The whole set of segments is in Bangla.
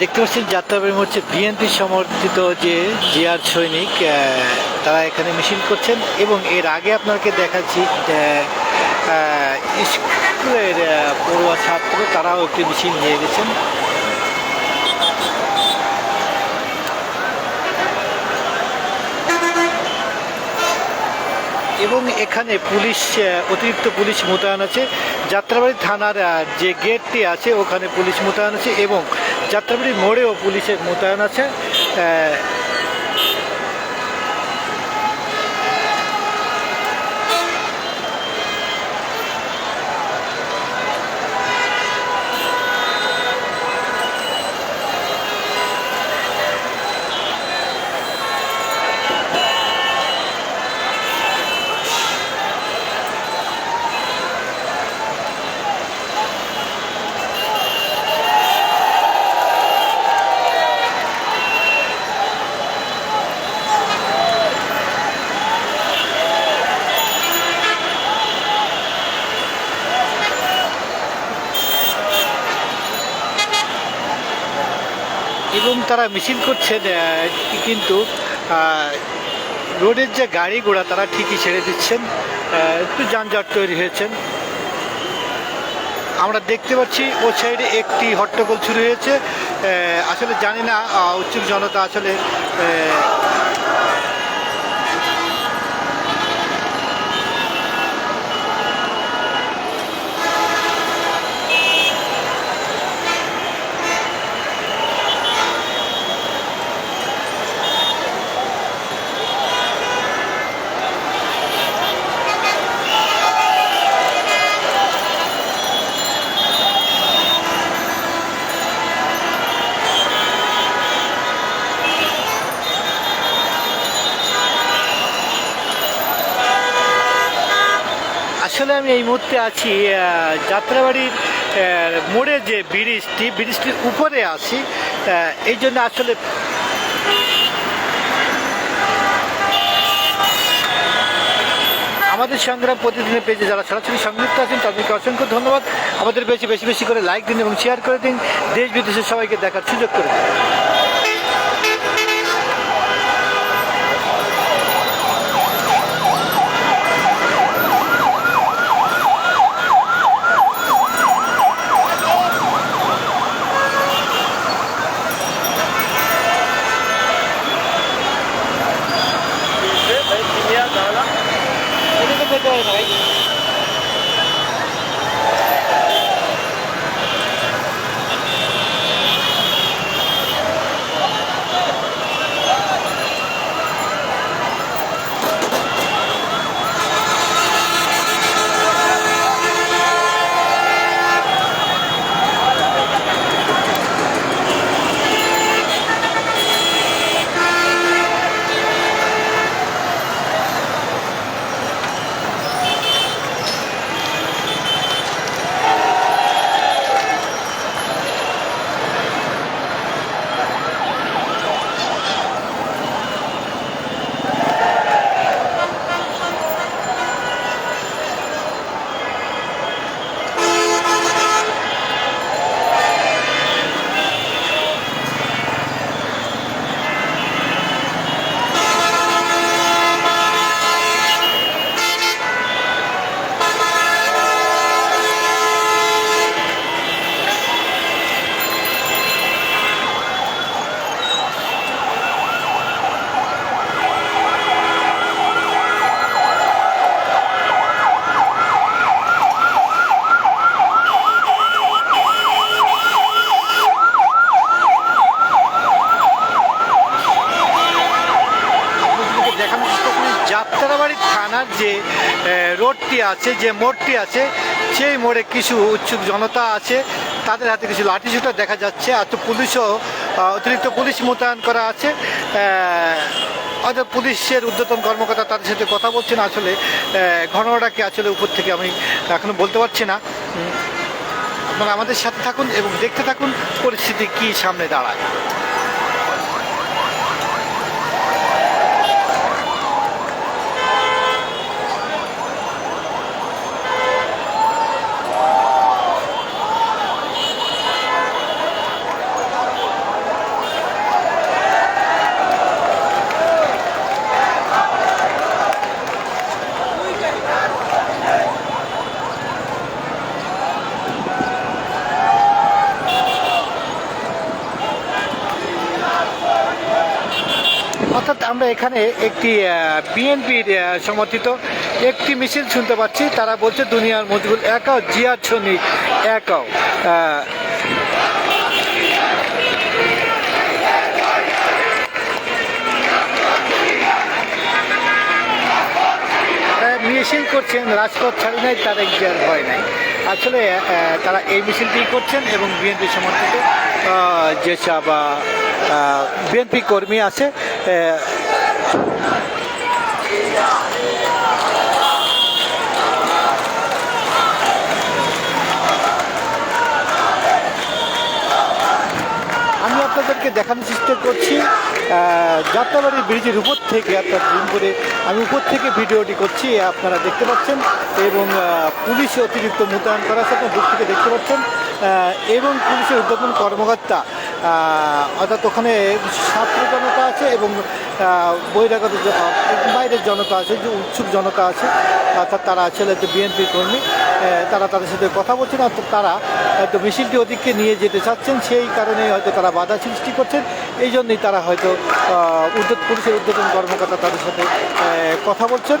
দেখতে পাচ্ছেন যাত্রাবাড়ি হচ্ছে বিএনপি সমর্থিত যে জিয়ার সৈনিক তারা এখানে মিছিল করছেন এবং এর আগে আপনাকে দেখাচ্ছি স্কুলের পড়ুয়া ছাত্র, তারাও একটি মিছিল নিয়ে গেছেন। এবং এখানে পুলিশ অতিরিক্ত পুলিশ মোতায়েন আছে। যাত্রাবাড়ি থানার যে গেটটি আছে, ওখানে পুলিশ মোতায়েন আছে এবং যাত্রাবাড়ি মোড়েও পুলিশের মোতায়েন আছে। তারা মিছিল করছেন কিন্তু রোডের যে গাড়ি ঘোড়া তারা ঠিকই ছেড়ে দিচ্ছেন একটু যানজট তৈরি হয়েছেন। আমরা দেখতে পাচ্ছি, ও সাইডে একটি হট্টগোল শুরু হয়েছে। আসলে জানি না উচ্চ জনতা আসলে আহ, আসলে আমি এই মুহূর্তে আছি যাত্রাবাড়ির মোড়ে যে ব্রিজটি, ব্রিজটির উপরে আছি এই জন্য আসলে আমাদের সংগ্রাম প্রতিদিনের পেজে যারা সরাসরি সংযুক্ত আছেন, তাদেরকে অসংখ্য ধন্যবাদ। আমাদের বেশি বেশি বেশি করে লাইক দিন এবং শেয়ার করে দিন। দেশ বিদেশের সবাইকে দেখার সুযোগ করে দিন। থানার যে রোডটি আছে, যে মোড়টি আছে, সেই মোড়ে কিছু উৎসুক জনতা আছে। তাদের হাতে কিছু লাঠিসুটা দেখা যাচ্ছে। আর তো পুলিশও অতিরিক্ত পুলিশ মোতায়েন করা আছে। হয়তো পুলিশের ঊর্ধ্বতন কর্মকর্তা তাদের সাথে কথা বলছেন। আসলে ঘটনাটা কি আসলে উপর থেকে আমি এখনও বলতে পারছি না। আপনারা আমাদের সাথে থাকুন এবং দেখতে থাকুন। পরিস্থিতি কি সামনে দাঁড়ায় অর্থাৎ আমরা এখানে একটি বিএনপির সমর্থিত একটি মিছিল শুনতে পাচ্ছি। তারা বলছে, দুনিয়ার মজবুল একাও জিয়ার ছনি একাও। মিছিল করছেন, রাজপথ ছাড়ি নাই, তার একজন ভয় নাই। আসলে তারা এই মিছিলটি করছেন এবং বিএনপি সমর্থিত যেসব বিএনপি কর্মী আছে আপনাদেরকে দেখানোর চেষ্টা করছি আহ, যাত্রাবাড়ি ব্রিজের উপর থেকে অর্থাৎ জুম করে আমি উপর থেকে ভিডিওটি করছি আপনারা দেখতে পাচ্ছেন এবং পুলিশ অতিরিক্ত মোতায়েন করা আছে আপনার দূর থেকে দেখতে পাচ্ছেন এবং পুলিশের উদ্বোধন কর্মকর্তা অর্থাৎ ওখানে ছাত্র জনতা আছে এবং বহিরাগত বাইরের জনতা আছে যে উৎসুক জনতা আছে অর্থাৎ তারা আসলে বিএনপি কর্মী। তারা তাদের সাথে কথা বলছেন, অর্থাৎ তারা হয়তো মিছিলটি ওদিককে নিয়ে যেতে চাচ্ছেন, সেই কারণে হয়তো তারা বাধা সৃষ্টি করছেন। এই জন্যই তারা হয়তো উদ্যোগ পুলিশের উদ্যোতন কর্মকর্তা তাদের সাথে কথা বলছেন।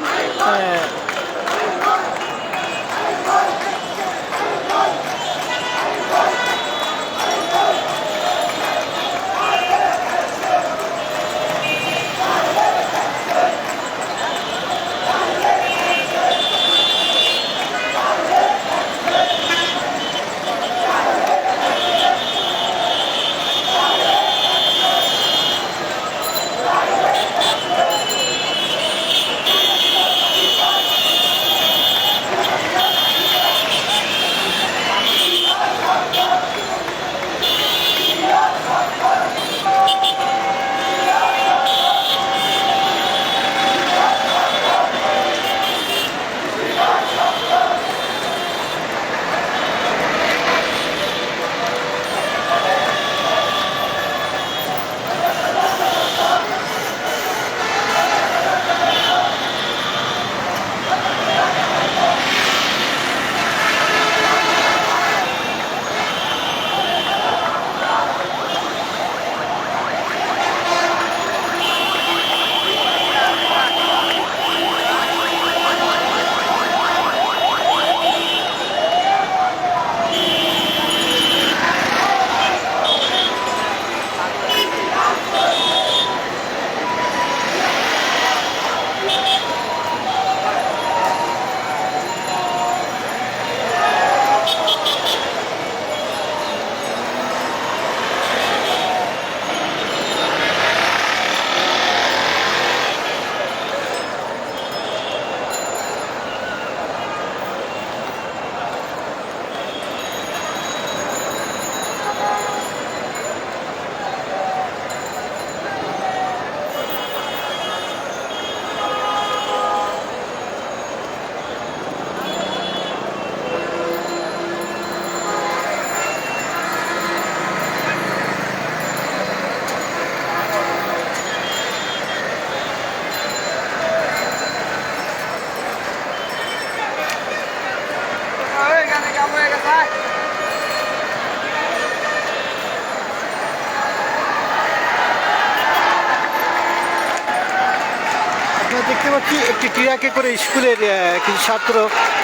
আপনারা দেখতে পাচ্ছি একটি ট্রাকে করে স্কুলের কিছু ছাত্র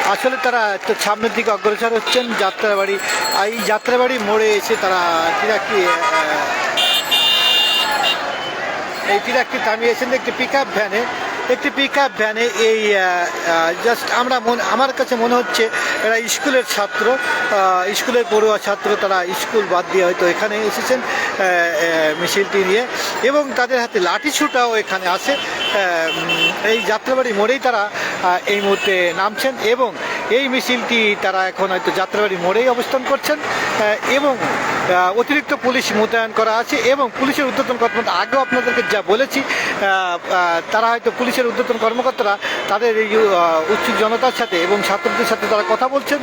আসলে তারা সামনের দিকে অগ্রসর হচ্ছেন যাত্রাবাড়ি। এই যাত্রাবাড়ি মোড়ে এসে তারা আহ, এই ট্রাকটি থামিয়েছেন একটি পিক আপ ভ্যানে একটি পিক আপ ভ্যানে এই জাস্ট আমরা মনে আমার কাছে মনে হচ্ছে এরা স্কুলের ছাত্র স্কুলের পড়ুয়া ছাত্র, তারা স্কুল বাদ দিয়ে হয়তো এখানে এসেছেন মিছিলটি নিয়ে। এবং তাদের হাতে লাঠি ছুটাও এখানে আছে। এই যাত্রাবাড়ি মোড়েই তারা এই মুহূর্তে নামছেন এবং এই মিছিলটি তারা এখন হয়তো যাত্রাবাড়ি মোড়েই অবস্থান করছেন এবং অতিরিক্ত পুলিশ মোতায়েন করা আছে এবং পুলিশের উদ্যোতন কর্মকর্তা আগেও আপনাদেরকে যা বলেছি তারা হয়তো পুলিশের উদ্যোতন কর্মকর্তারা তাদের এই আহ, জনতার সাথে এবং ছাত্রদের সাথে তারা কথা বলছেন।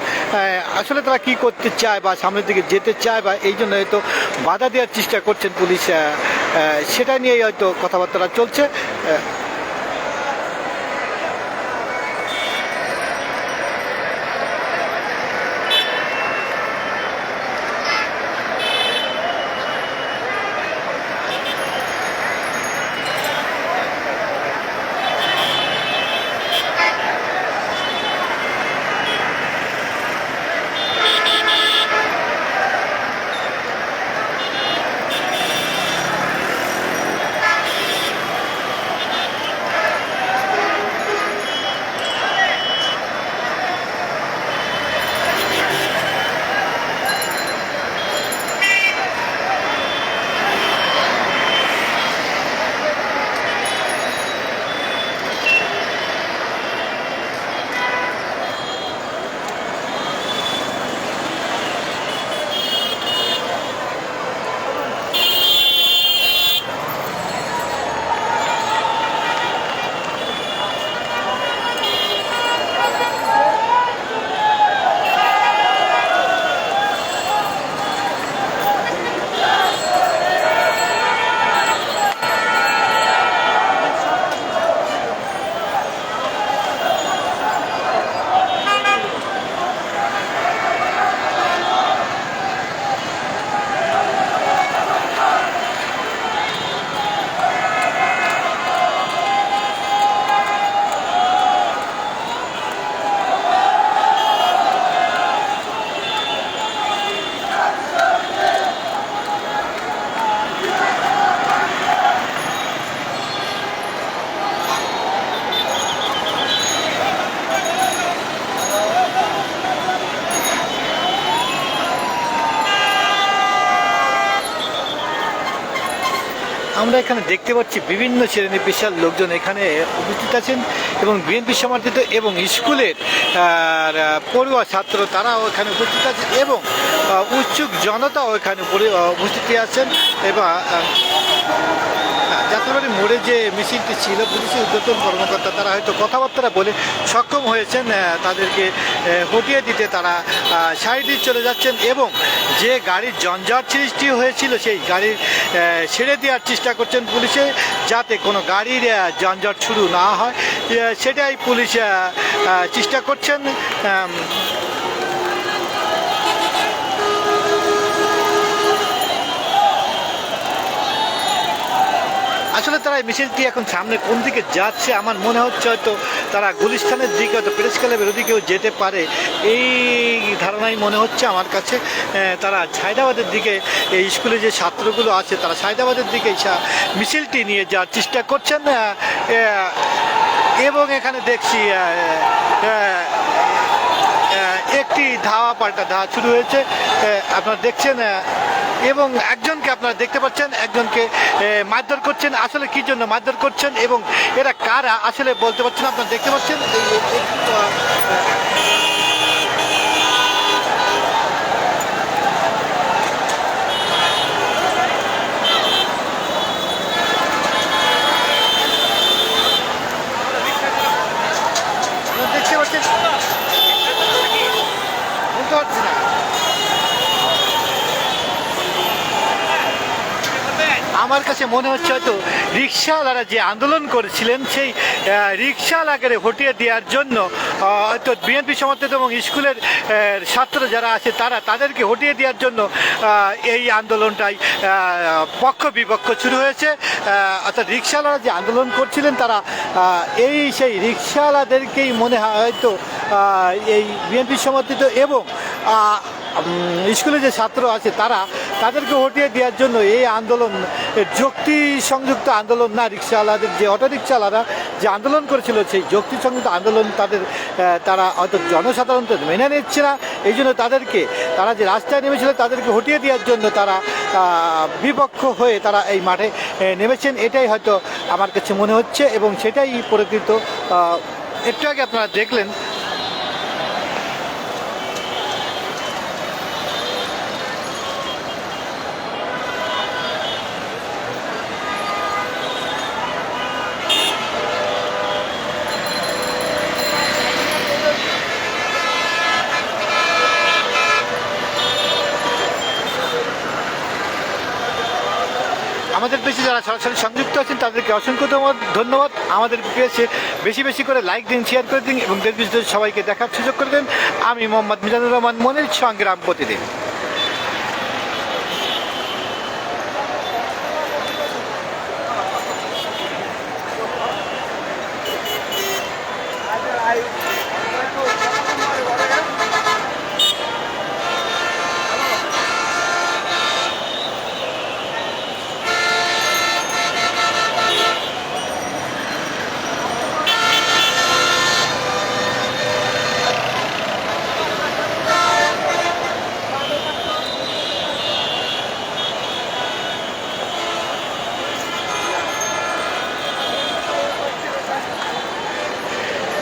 আসলে তারা কি করতে চায় বা সামনের দিকে যেতে চায় বা এই জন্য হয়তো বাধা দেওয়ার চেষ্টা করছেন পুলিশ সেটা নিয়েই হয়তো কথাবার্তা চলছে। আমরা এখানে দেখতে পাচ্ছি বিভিন্ন শ্রেণি পেশার লোকজন এখানে উপস্থিত আছেন এবং বিএনপি সমর্থিত এবং স্কুলের পড়ুয়া ছাত্র তারাও এখানে উপস্থিত আছেন এবং উৎসুক জনতাও এখানে উপস্থিতি আছেন এবং যাত্রাবাড়ি মোড়ে যে মিছিলটি ছিল পুলিশের উদ্যোতন কর্মকর্তা তারা হয়তো কথাবার্তা বলে সক্ষম হয়েছেন তাদেরকে হটিয়ে দিতে তারা সাইড চলে যাচ্ছেন এবং যে গাড়ির জঞ্জাট সৃষ্টি হয়েছিল, সেই গাড়ির ছেড়ে দেওয়ার চেষ্টা করছেন পুলিশে যাতে কোনো গাড়ির যানজট শুরু না হয়। সেটাই পুলিশ চেষ্টা করছেন। আসলে তারা মিছিলটি এখন সামনে কোন দিকে যাচ্ছে, আমার মনে হচ্ছে হয়তো তারা গুলিস্তানের দিকে হয়তো প্রেস ক্লাবের ওদিকেও যেতে পারে, এই ধারণাই মনে হচ্ছে আমার কাছে। তারা সায়দাবাদের দিকে, এই স্কুলে যে ছাত্রগুলো আছে, তারা সায়দাবাদের দিকে মিছিলটি নিয়ে যাওয়ার চেষ্টা করছেন। এবং এখানে দেখছি একটি ধাওয়া পাল্টা ধাওয়া শুরু হয়েছে। আপনারা দেখছেন এবং একজনকে আপনারা দেখতে পাচ্ছেন, একজনকে মারধর করছেন। আসলে কি জন্য মারধর করছেন এবং এরা কারা? আসলে বলতে পারছেন আপনারা দেখতে পাচ্ছেন এই- এই- এই, আহ, আপনারা দেখতে পাচ্ছেন বলতে পারছি না আমার কাছে মনে হচ্ছে হয়তো রিক্সাওয়ালারা যে আন্দোলন করেছিলেন, সেই রিক্সাওয়ালাকে হটিয়ে দেওয়ার জন্য হয়তো বিএনপি সমর্থিত এবং স্কুলের ছাত্র যারা আছে তারা তাদেরকে হটিয়ে দেওয়ার জন্য এই আন্দোলনটাই পক্ষ বিপক্ষ শুরু হয়েছে। অর্থাৎ রিক্সাওয়ালারা যে আন্দোলন করছিলেন তারা এই সেই রিক্সাওয়ালাদেরকেই মনে হয় হয়তো এই বিএনপি সমর্থিত এবং স্কুলে যে ছাত্র আছে তারা তাদেরকে হটিয়ে দেওয়ার জন্য এই আন্দোলন যুক্তি সংযুক্ত আন্দোলন না, রিক্সাওয়ালাদের যে অটো রিক্সাওয়ালারা যে আন্দোলন করেছিল, সেই যুক্তি সংযুক্ত আন্দোলন তাদের তারা হয়তো জনসাধারণ তো মেনে নিচ্ছে না। এই জন্য তাদেরকে, তারা যে রাস্তায় নেমেছিল, তাদেরকে হটিয়ে দেওয়ার জন্য তারা বিপক্ষ হয়ে তারা এই মাঠে নেমেছেন। এটাই হয়তো আমার কাছে মনে হচ্ছে এবং সেটাই প্রকৃত একটু আগে আপনারা দেখলেন আমাদের পেজে যারা সরাসরি সংযুক্ত আছেন, তাদেরকে অসংখ্য ধন্যবাদ- আমাদের পেজে বেশি বেশি করে লাইক দিন শেয়ার করে দিন এবং দেশ সবাইকে দেখার সুযোগ করে দিন। আমি মোহাম্মদ মিজানুর রহমান, মনির সংগ্রাম প্রতিদিন।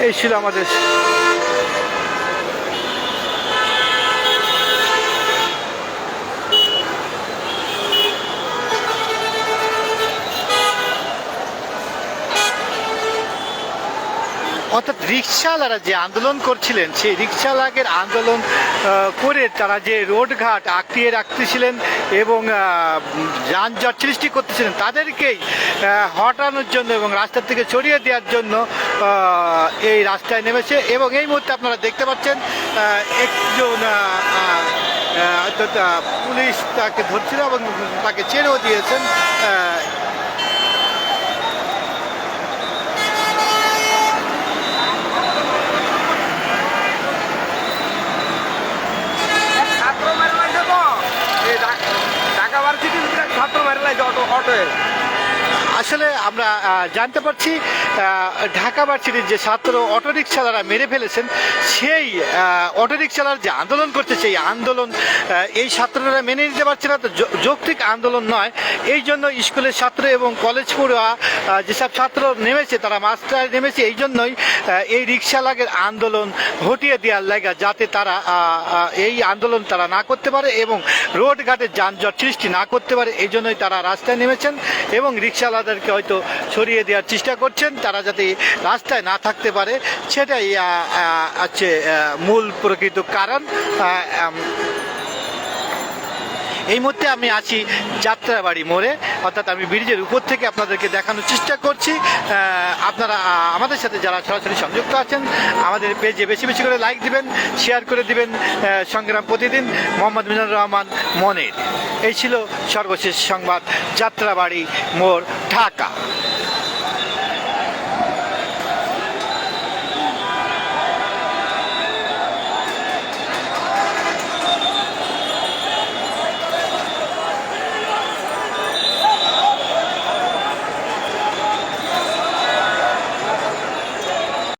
এই ছিল আমাদের অর্থাৎ রিক্সাওয়ালারা যে আন্দোলন করছিলেন, সেই রিক্সাওয়ালাদের আন্দোলন করে তারা যে রোডঘাট আঁকিয়ে রাখতেছিলেন এবং যানজট সৃষ্টি করতেছিলেন, তাদেরকেই হটানোর জন্য এবং রাস্তা থেকে সরিয়ে দেওয়ার জন্য এই রাস্তায় নেমেছে এবং এই মুহূর্তে আপনারা দেখতে পাচ্ছেন একজন পুলিশ তাকে ধরছিল এবং তাকে ছেড়েও দিয়েছেন আহ, ছাত্র মেরে লাগছে তো এই ঢাকা- ঢাকা ভার্সিটির ভিতরে মেরে লাগছে অটো অটোয়ে। আসলে আমরা জানতে পারছি ঢাকা ভার্সিটির যে ছাত্র অটোরিকশালারা মেরে ফেলেছেন, সেই অটোরিকশালার যে আন্দোলন করছে, সেই আন্দোলন এই ছাত্ররা মেনে নিতে পারছে না। তো যৌক্তিক আন্দোলন নয়। এই জন্য স্কুলের ছাত্র এবং কলেজ পড়ুয়া যেসব ছাত্র নেমেছে, তারা মাস্টার নেমেছে, এই জন্যই এই রিক্সালাগের আন্দোলন হটিয়ে দেওয়ার লাগা যাতে তারা এই আন্দোলন তারা না করতে পারে এবং রোড ঘাটে যানজট সৃষ্টি না করতে পারে, এই জন্যই তারা রাস্তায় নেমেছেন এবং রিক্সাওয়ালাদেরকে হয়তো ছড়িয়ে দেওয়ার চেষ্টা করছেন। তারা যাতে রাস্তায় না থাকতে পারে, সেটাই হচ্ছে মূল প্রকৃত কারণ। এই মুহূর্তে আমি আছি যাত্রাবাড়ি মোড়ে। অর্থাৎ আমি ব্রিজের উপর থেকে আপনাদেরকে দেখানোর চেষ্টা করছি। আপনারা আমাদের সাথে যারা সরাসরি সংযুক্ত আছেন, আমাদের পেজে বেশি বেশি করে লাইক দিবেন শেয়ার করে দিবেন সংগ্রাম প্রতিদিন মোহাম্মদ মিজানুর রহমান মনের এই ছিল সর্বশেষ সংবাদ, যাত্রাবাড়ি মোড়, ঢাকা।